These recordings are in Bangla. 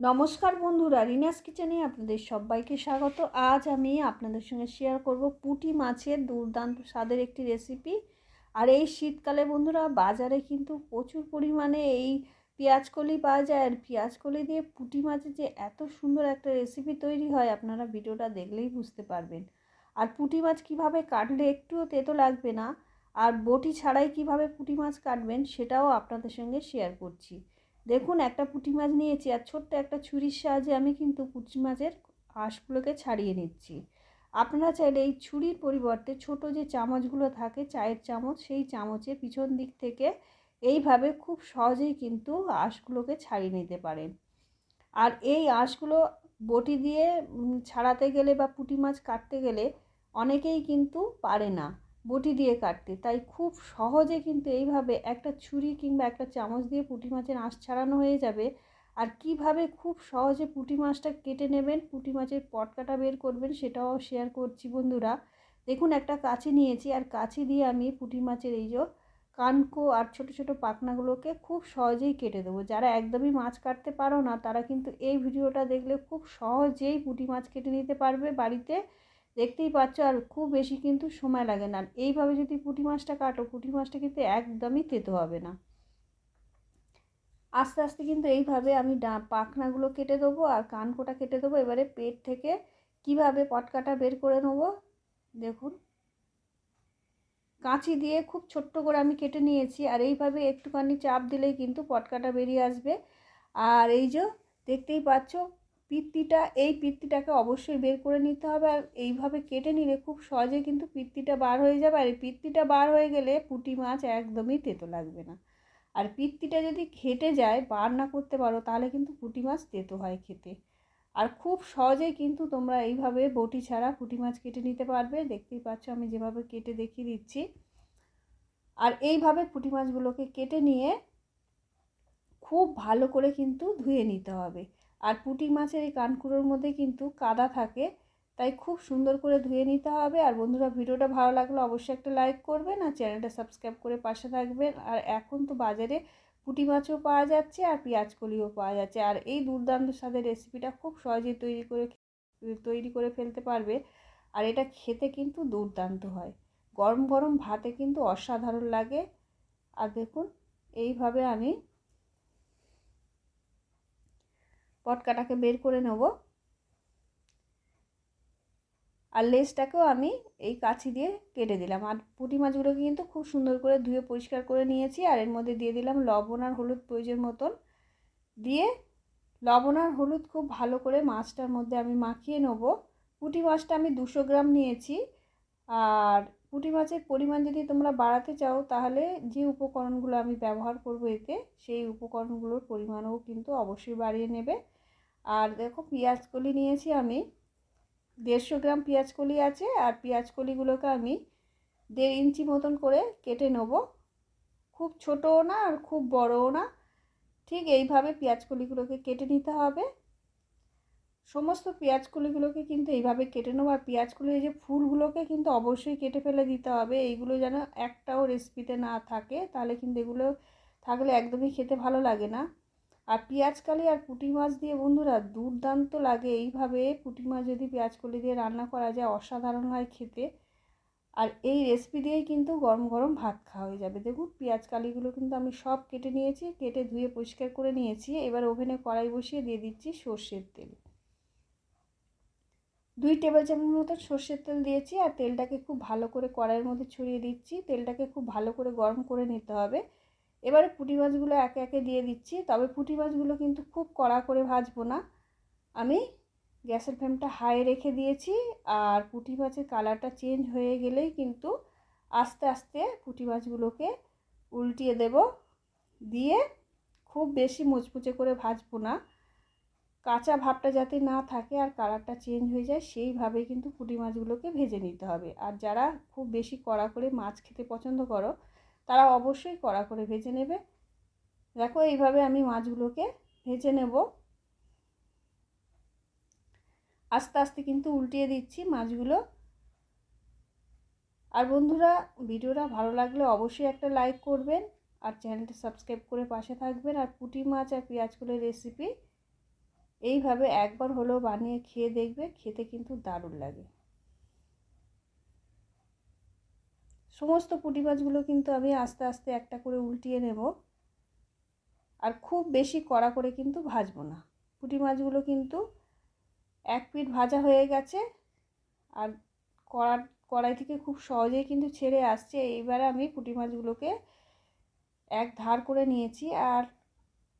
নমস্কার বন্ধুরা, রিনাস কিচেনে আপনাদের সবাইকে স্বাগত। আজ আমি আপনাদের সঙ্গে শেয়ার করব পুঁটি মাছের দুর্দান্ত স্বাদের একটি রেসিপি আর এই শীতকালে বন্ধুরা, বাজারে কিন্তু প্রচুর পরিমাণে এই পেঁয়াজকলি পাওয়া যায়। আর পেঁয়াজকলি দিয়ে পুঁটি মাছের যে এত সুন্দর একটা রেসিপি তৈরি হয়, আপনারা ভিডিওটা দেখলেই বুঝতে পারবেন। আর পুঁটি মাছ কীভাবে কাটলে একটুও তেতো লাগবে না, আর বটি ছাড়াই কীভাবে পুঁটি মাছ কাটবেন, সেটাও আপনাদের সঙ্গে শেয়ার করছি। দেখুন, একটা পুঁটি মাছ নিয়েছি আর ছোট্ট একটা ছুরির সাহায্যে আমি কিন্তু পুঁটি মাছের আঁশগুলোকে ছাড়িয়ে নিচ্ছি। আপনারা চাইলে এই ছুরির পরিবর্তে ছোট যে চামচগুলো থাকে, চায়ের চামচ, সেই চামচের পিছন দিক থেকে এইভাবে খুব সহজেই কিন্তু আঁশগুলোকে ছাড়িয়ে নিতে পারেন। আর এই আঁশগুলো বটি দিয়ে ছাড়াতে গেলে বা পুঁটি মাছ কাটতে গেলে অনেকেই কিন্তু পারে না। বটি দিয়ে কাটতে। তাই খুব সহজে কিন্তু এইভাবে একটা ছুরি কিংবা একটা চামচ দিয়ে পুঁটি মাছের আঁশ ছাড়ানো হয়ে যাবে। আর কীভাবে খুব সহজে পুঁটি মাছটা কেটে নেবেন, পুঁটি মাছের পটকাটা বের করবেন সেটাও শেয়ার করছি বন্ধুরা। দেখুন একটা কাছি নিয়েছি, আর কাছি দিয়ে আমি পুঁটি মাছের এই যে কানকো আর ছোট ছোট পাখনাগুলোকে খুব সহজেই কেটে দেবো। যারা একদমই মাছ কাটতে পারো না, তারা কিন্তু এই ভিডিওটা দেখলে খুব সহজেই পুঁটি মাছ কেটে নিতে পারবে বাড়িতে। দেখতেই পাচ্ছ আর খুব বেশি কিন্তু সময় লাগে না। আর এইভাবে যদি পুঁটি মাছটা কাটো, পুঁটি মাছটা কিন্তু একদমই তেতো হবে না। আস্তে আস্তে কিন্তু এইভাবে আমি ডা, পাখনাগুলো কেটে দেবো আর কানকোটা কেটে দেবো। এবারে পেট থেকে কীভাবে পটকাটা বের করে নেব, দেখুন। কাঁচি দিয়ে খুব ছোট্ট করে আমি কেটে নিয়েছি আর এইভাবে একটুখানি চাপ দিলেই কিন্তু পটকাটা বেরিয়ে আসবে। আর এই যে দেখতেই পাচ্ছ পিত্তিটা, এই পিত্তিটাকে অবশ্যই বের করে নিতে হবে আর এইভাবে কেটে নিলে খুব সহজে কিন্তু পিত্তিটা বার হয়ে যাবে। আর এই পিত্তিটা বার হয়ে গেলে পুঁটি মাছ একদমই তেতো লাগবে না। আর পিত্তিটা যদি খেটে যায়, বার না করতে পারো, তাহলে কিন্তু পুঁটি মাছ তেতো হয় খেতে। আর খুব সহজেই কিন্তু তোমরা এইভাবে বটি ছাড়া পুঁটি মাছ কেটে নিতে পারবে। দেখতেই পাচ্ছ আমি যেভাবে কেটে দেখিয়ে দিচ্ছি। আর এইভাবে পুঁটি মাছগুলোকে কেটে নিয়ে খুব ভালো করে কিন্তু ধুয়ে নিতে হবে। আর পুঁটি মাছের এই কানকুড়োর মধ্যে কিন্তু কাদা থাকে, তাই খুব সুন্দর করে ধুয়ে নিতে হবে। আর বন্ধুরা, ভিডিওটা ভালো লাগলে অবশ্যই একটা লাইক করবেন আর চ্যানেলটা সাবস্ক্রাইব করে পাশে থাকবেন। আর এখন তো বাজারে পুঁটি মাছও পাওয়া যাচ্ছে আর পেঁয়াজ কলিও পাওয়া যাচ্ছে। আর এই দুর্দান্ত স্বাদের রেসিপিটা খুব সহজেই তৈরি করে তৈরি করে ফেলতে পারবে। আর এটা খেতে কিন্তু দুর্দান্ত হয়। গরম গরম ভাতে কিন্তু অসাধারণ লাগে। আর দেখুন, এইভাবে আমি পটকাটাকে বের করে নেব। আর লেসটাকেও আমি এই কাছি দিয়ে কেটে দিলাম। আর পুঁটি মাছগুলোকে কিন্তু খুব সুন্দর করে ধুয়ে পরিষ্কার করে নিয়েছি। আর এর মধ্যে দিয়ে দিলাম লবণ আর হলুদ প্রয়োজন মতন। দিয়ে লবণ আর হলুদ খুব ভালো করে মাছটার মধ্যে আমি মাখিয়ে নেব। পুঁটি মাছটা আমি দুশো গ্রাম নিয়েছি। আর পুঁটি মাছের পরিমাণ যদি তোমরা বাড়াতে চাও, তাহলে যে উপকরণগুলো আমি ব্যবহার করব এতে, সেই উপকরণগুলোর পরিমাণও কিন্তু অবশ্যই বাড়িয়ে নেবে। আর দেখো কলি নিয়েছি আমি। দেড়শো গ্রাম কলি আছে আর কলিগুলোকে আমি দেড় ইঞ্চি মতন করে কেটে নেব। খুব ছোটও না আর খুব বড়ও না। ঠিক এইভাবে কলিগুলোকে কেটে নিতে হবে। সমস্ত কলিগুলোকে কিন্তু এইভাবে কেটে নেব। আর পেঁয়াজ কলির যে ফুলগুলোকে কিন্তু অবশ্যই কেটে ফেলে দিতে হবে। এইগুলো যেন একটাও রেসিপিতে না থাকে, তাহলে কিন্তু এগুলো থাকলে একদমই খেতে ভালো লাগে না। আর পেঁয়াজকালি আর পুঁটি মাছ দিয়ে বন্ধুরা দুর্দান্ত লাগে। এইভাবে পুঁটি মাছ যদি পেঁয়াজকলি দিয়ে রান্না করা যায়, অসাধারণ হয় খেতে। আর এই রেসিপি দিয়েই কিন্তু গরম গরম ভাত খাওয়া হয়ে যাবে। দেখুন, পেঁয়াজ, কালিগুলো কিন্তু আমি সব কেটে নিয়েছি, কেটে ধুয়ে পরিষ্কার করে নিয়েছি। এবার ওভেনে কড়াই বসিয়ে দিয়ে দিচ্ছি সর্ষের তেল। দুই টেবিল চামচ মতো সর্ষের তেল দিয়েছি আর তেলটাকে খুব ভালো করে কড়াইয়ের মধ্যে ছড়িয়ে দিচ্ছি। তেলটাকে খুব ভালো করে গরম করে নিতে হবে। এবারে পুঁটি মাছগুলো একে একে দিয়ে দিচ্ছি, তবে পুঁটি মাছগুলো কিন্তু খুব কড়া করে ভাজবো না। আমি গ্যাসের ফ্লেমটা হাই রেখে দিয়েছি, আর পুঁটি মাছের কালারটা চেঞ্জ হয়ে গেলেই কিন্তু আস্তে আস্তে পুঁটি মাছগুলোকে উল্টিয়ে দেব। দিয়ে খুব বেশি মুচমুচে করে ভাজবো না। কাঁচা ভাবটা যাতে না থাকে আর কালারটা চেঞ্জ হয়ে যায় সেইভাবে কিন্তু পুঁটি মাছগুলোকে ভেজে নিতে হবে। আর যারা খুব বেশি কড়া করে মাছ খেতে পছন্দ করো তারা অবশ্যই কড়া করে ভেজে নেবে। দেখো এইভাবে আমি মাছগুলোকে ভেজে নেব। আস্তে আস্তে কিন্তু উল্টিয়ে দিচ্ছি মাছগুলো। আর বন্ধুরা, ভিডিওটা ভালো লাগলে অবশ্যই একটা লাইক করবেন আর চ্যানেলটা সাবস্ক্রাইব করে পাশে থাকবেন। আর পুঁটি মাছ আর পেঁয়াজগুলোর রেসিপি এইভাবে একবার হলেও বানিয়ে খেয়ে দেখবে, খেতে কিন্তু দারুণ লাগে। সমস্ত পুঁটি মাছগুলো কিন্তু আমি আস্তে আস্তে একটা করে উল্টিয়ে নেব। আর খুব বেশি কড়া করে কিন্তু ভাজবো না। পুঁটি মাছগুলো কিন্তু এক পিঠ ভাজা হয়ে গেছে আর কড়া, কড়াই থেকে খুব সহজেই কিন্তু ছেড়ে আসছে। এইবারে আমি পুঁটি মাছগুলোকে এক ধার করে নিয়েছি আর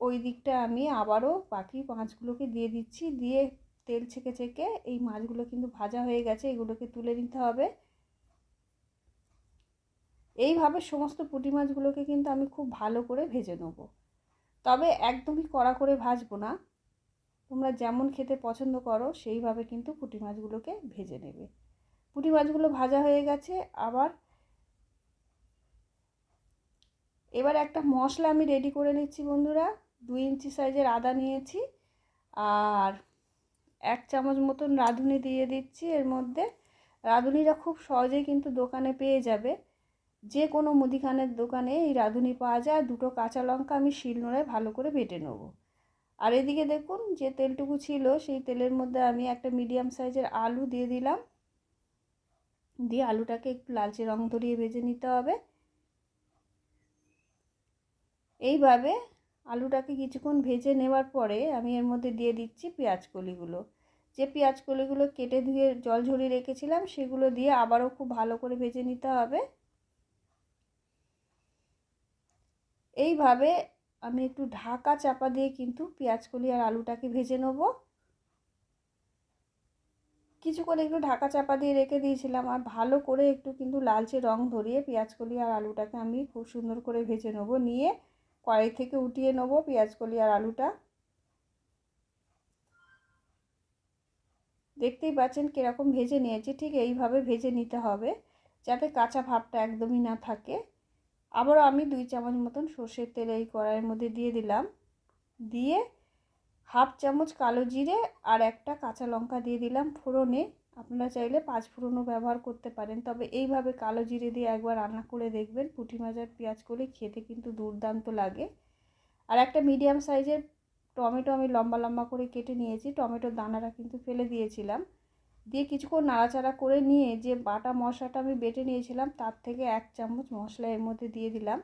ওই দিকটা আমি আবারও বাকি মাছগুলোকে দিয়ে দিচ্ছি। দিয়ে তেল ছেঁকে ছেঁকে এই মাছগুলো কিন্তু ভাজা হয়ে গেছে। এগুলোকে তুলে নিতে হবে। এইভাবে সমস্ত পুঁটি মাছগুলোকে কিন্তু আমি খুব ভালো করে ভেজে নেব। তবে একদমই কড়া করে ভাজবো না। তোমরা যেমন খেতে পছন্দ করো, সেইভাবে কিন্তু পুঁটি মাছগুলোকে ভেজে নেবে। পুঁটি মাছগুলো ভাজা হয়ে গেছে, আবার এবার একটা মশলা আমি রেডি করে নিচ্ছি বন্ধুরা। দুই ইঞ্চি সাইজের আদা নিয়েছি, আর এক চামচ মতন রাঁধুনি দিয়ে দিচ্ছি। এর মধ্যে রাঁধুনিটা খুব সহজেই কিন্তু দোকানে পেয়ে যাবে। যে কোনো মুদিখানের দোকানে এই রাঁধুনি পাওয়া যায় দুটো কাঁচা লঙ্কা আমি শিলনোড়ায় ভালো করে বেটে নেব। আর এদিকে দেখুন, যে তেলটুকু ছিল, সেই তেলের মধ্যে আমি একটা মিডিয়াম সাইজের আলু দিয়ে দিলাম। দিয়ে আলুটাকে একটু লালচে রং ধরিয়ে ভেজে নিতে হবে। এইভাবে আলুটাকে কিছুক্ষণ ভেজে নেওয়ার পরে আমি এর মধ্যে দিয়ে দিচ্ছি পেঁয়াজ কলিগুলো। যে পেঁয়াজ কলিগুলো কেটে ধুয়ে জল ঝরিয়ে রেখেছিলাম, সেগুলো দিয়ে আবারও খুব ভালো করে ভেজে নিতে হবে। এইভাবে আমি একটু ঢাকা চাপা দিয়ে কিন্তু পেঁয়াজকলি আর আলুটাকে ভেজে নেব। কিছুক্ষণ একটু ঢাকা চাপা দিয়ে রেখে দিয়েছিলাম আর ভালো করে একটু কিন্তু লালচে রং ধরিয়ে পেঁয়াজকলি আর আলুটাকে আমি খুব সুন্দর করে ভেজে নেব। নিয়ে কড়াই থেকে উঠিয়ে নেব পেঁয়াজকলি আর আলুটা। দেখতেই পাচ্ছেন কীরকম ভেজে নিয়েছি, ঠিক এইভাবে ভেজে নিতে হবে যাতে কাঁচা ভাবটা একদমই না থাকে। আবারও আমি দুই চামচ মতন সর্ষের তেল এই কড়াইয়ের মধ্যে দিয়ে দিলাম। দিয়ে হাফ চামচ কালো জিরে আর একটা কাঁচা লঙ্কা দিয়ে দিলাম ফোড়নে। আপনারা চাইলে পাঁচ ফোড়নও ব্যবহার করতে পারেন, তবে এইভাবে কালো জিরে দিয়ে একবার রান্না করে দেখবেন। পুঁটি মাজার পেঁয়াজ করে খেতে কিন্তু দুর্দান্ত লাগে। আর একটা মিডিয়াম সাইজের টমেটো আমি লম্বা লম্বা করে কেটে নিয়েছি। টমেটোর দানাটা কিন্তু ফেলে দিয়েছিলাম। দিয়ে কিছুক্ষণ নাড়াচাড়া করে নিয়ে যে বাটা মশলাটা আমি বেটে নিয়েছিলাম, তার থেকে এক চামচ মশলা এর মধ্যে দিয়ে দিলাম।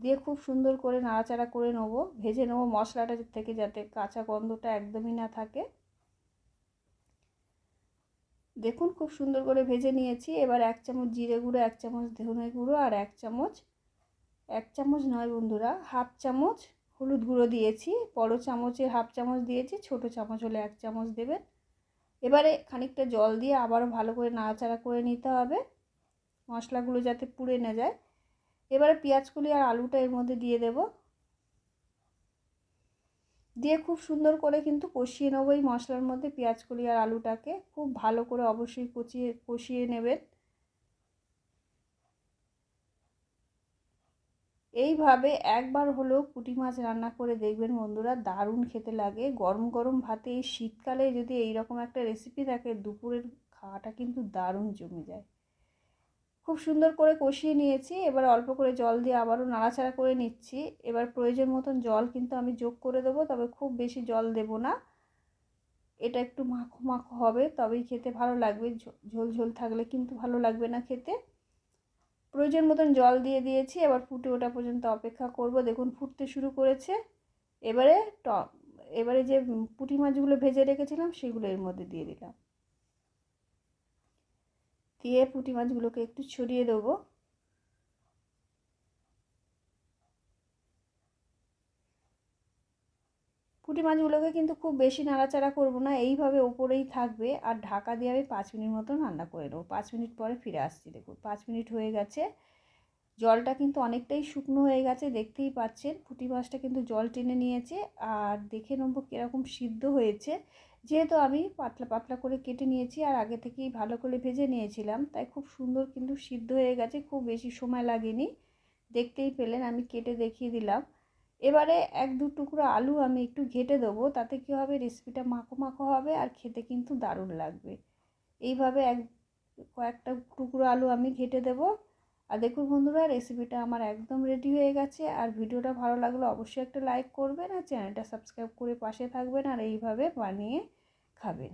দিয়ে খুব সুন্দর করে নাড়াচাড়া করে নেব, ভেজে নেব মশলাটা থেকে যাতে কাঁচা গন্ধটা একদমই না থাকে। দেখুন খুব সুন্দর করে ভেজে নিয়েছি। এবার এক চামচ জিরে গুঁড়ো, এক চামচ ধনে গুঁড়ো আর এক চামচ এক চামচ নয় বন্ধুরা, হাফ চামচ হলুদ গুঁড়ো দিয়েছি। বড় চামচে হাফ চামচ দিয়েছি, ছোট চামচ হলে এক চামচ দেবেন। এবারে খানিকটা জল দিয়ে আবারও ভালো করে নাড়াচাড়া করে নিতে হবে। মশলাগুলো যাতে পুড়ে না যায়। এবারে পেঁয়াজগুলি আর আলুটা এর মধ্যে দিয়ে দেব। দিয়ে খুব সুন্দর করে কিন্তু কষিয়ে নেব এই মশলার মধ্যে পেঁয়াজকুলি আর আলুটাকে। খুব ভালো করে অবশ্যই কচিয়ে, কষিয়ে নেবেন। এইভাবে একবার হলেও পুঁটি মাছ রান্না করে দেখবেন বন্ধুরা, দারুণ খেতে লাগে। গরম গরম ভাতে এই শীতকালে যদি এই রকম একটা রেসিপি থাকে, দুপুরের খাওয়াটা কিন্তু দারুণ জমে যায়। খুব সুন্দর করে কষিয়ে নিয়েছি, এবার অল্প করে জল দিয়ে আবারও নাড়াচাড়া করে নিচ্ছি। এবার প্রয়োজন মতন জল কিন্তু আমি যোগ করে দেবো, তবে খুব বেশি জল দেব না। এটা একটু মাখো মাখো হবে, তবেই খেতে ভালো লাগবে। ঝোল ঝোল থাকলে কিন্তু ভালো লাগবে না খেতে। প্রয়োজন মতন জল দিয়ে দিয়েছি, এবার ফুটে ওঠা পর্যন্ত অপেক্ষা করব। দেখুন, ফুটতে শুরু করেছে। এবারে ট, এবারে যে পুঁটি মাছগুলো ভেজে রেখেছিলাম, সেগুলো এর মধ্যে দিয়ে দিলাম। দিয়ে পুঁটি মাছগুলোকে একটু ছড়িয়ে দেবো। পুঁটি মাছগুলোকে কিন্তু খুব বেশি নাড়াচাড়া করব না, এইভাবে ওপরেই থাকবে। আর ঢাকা দিয়ে আমি পাঁচ মিনিট মতন রান্না করে নেব। পাঁচ মিনিট পরে ফিরে আসছি, দেখুন। পাঁচ মিনিট হয়ে গেছে। জলটা কিন্তু অনেকটাই শুকনো হয়ে গেছে, দেখতেই পাচ্ছেন। পুঁটি মাছটা কিন্তু জল টেনে নিয়েছে। আর দেখে নেব কীরকম সিদ্ধ হয়েছে। যেহেতু আমি পাতলা পাতলা করে কেটে নিয়েছি আর আগে থেকেই ভালো করে ভেজে নিয়েছিলাম, তাই খুব সুন্দর কিন্তু সিদ্ধ হয়ে গেছে। খুব বেশি সময় লাগেনি। দেখতেই পেলেন, আমি কেটে দেখিয়ে দিলাম। এবারে এক দু টুকরো আলু আমি একটু ঘেটে দেবো, তাতে কী হবে? রেসিপিটা মাখো মাখো হবে আর খেতে কিন্তু দারুণ লাগবে। এইভাবে এক কয়েকটা টুকরো আলু আমি ঘেটে দেবো। আর দেখুন বন্ধুরা রেসিপিটা আমার একদম রেডি হয়ে গেছে। আর ভিডিওটা ভালো লাগলে অবশ্যই একটা লাইক করবেন আর চ্যানেলটা সাবস্ক্রাইব করে পাশে থাকবেন আর এইভাবে বানিয়ে খাবেন।